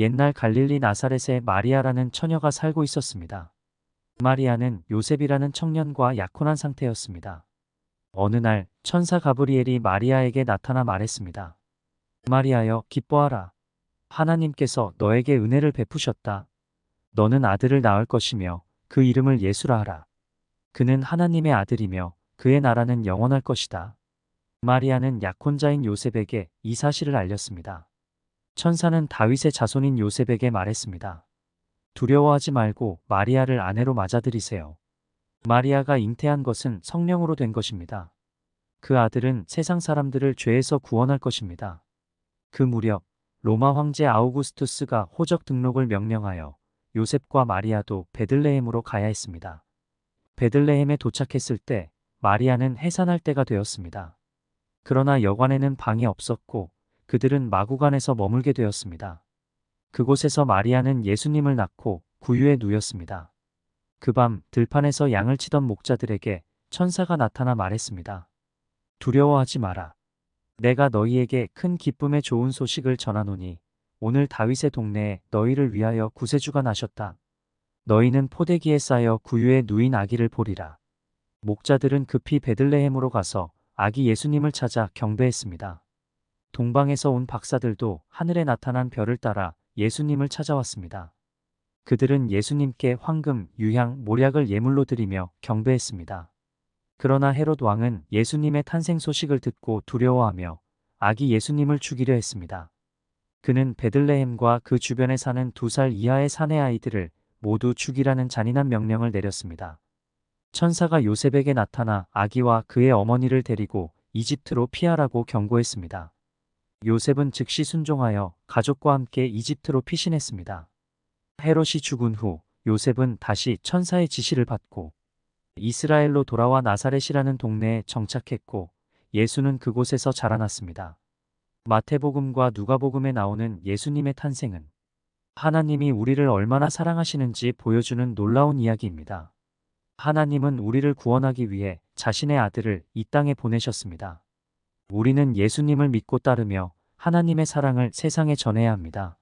옛날 갈릴리 나사렛에 마리아라는 처녀가 살고 있었습니다. 마리아는 요셉이라는 청년과 약혼한 상태였습니다. 어느 날 천사 가브리엘이 마리아에게 나타나 말했습니다. 마리아여 기뻐하라. 하나님께서 너에게 은혜를 베푸셨다. 너는 아들을 낳을 것이며 그 이름을 예수라 하라. 그는 하나님의 아들이며 그의 나라는 영원할 것이다. 마리아는 약혼자인 요셉에게 이 사실을 알렸습니다. 천사는 다윗의 자손인 요셉에게 말했습니다. 두려워하지 말고 마리아를 아내로 맞아들이세요. 마리아가 잉태한 것은 성령으로 된 것입니다. 그 아들은 세상 사람들을 죄에서 구원할 것입니다. 그 무렵 로마 황제 아우구스투스가 호적 등록을 명령하여 요셉과 마리아도 베들레헴으로 가야 했습니다. 베들레헴에 도착했을 때 마리아는 해산할 때가 되었습니다. 그러나 여관에는 방이 없었고 그들은 마구간에서 머물게 되었습니다. 그곳에서 마리아는 예수님을 낳고 구유에 누였습니다. 그 밤 들판에서 양을 치던 목자들에게 천사가 나타나 말했습니다. 두려워하지 마라. 내가 너희에게 큰 기쁨의 좋은 소식을 전하노니 오늘 다윗의 동네에 너희를 위하여 구세주가 나셨다. 너희는 포대기에 쌓여 구유에 누인 아기를 보리라. 목자들은 급히 베들레헴으로 가서 아기 예수님을 찾아 경배했습니다. 동방에서 온 박사들도 하늘에 나타난 별을 따라 예수님을 찾아왔습니다. 그들은 예수님께 황금, 유향, 모략을 예물로 드리며 경배했습니다. 그러나 헤롯 왕은 예수님의 탄생 소식을 듣고 두려워하며 아기 예수님을 죽이려 했습니다. 그는 베들레헴과 그 주변에 사는 두 살 이하의 사내 아이들을 모두 죽이라는 잔인한 명령을 내렸습니다. 천사가 요셉에게 나타나 아기와 그의 어머니를 데리고 이집트로 피하라고 경고했습니다. 요셉은 즉시 순종하여 가족과 함께 이집트로 피신했습니다. 헤롯이 죽은 후 요셉은 다시 천사의 지시를 받고 이스라엘로 돌아와 나사렛이라는 동네에 정착했고 예수는 그곳에서 자라났습니다. 마태복음과 누가복음에 나오는 예수님의 탄생은 하나님이 우리를 얼마나 사랑하시는지 보여주는 놀라운 이야기입니다. 하나님은 우리를 구원하기 위해 자신의 아들을 이 땅에 보내셨습니다. 우리는 예수님을 믿고 따르며 하나님의 사랑을 세상에 전해야 합니다.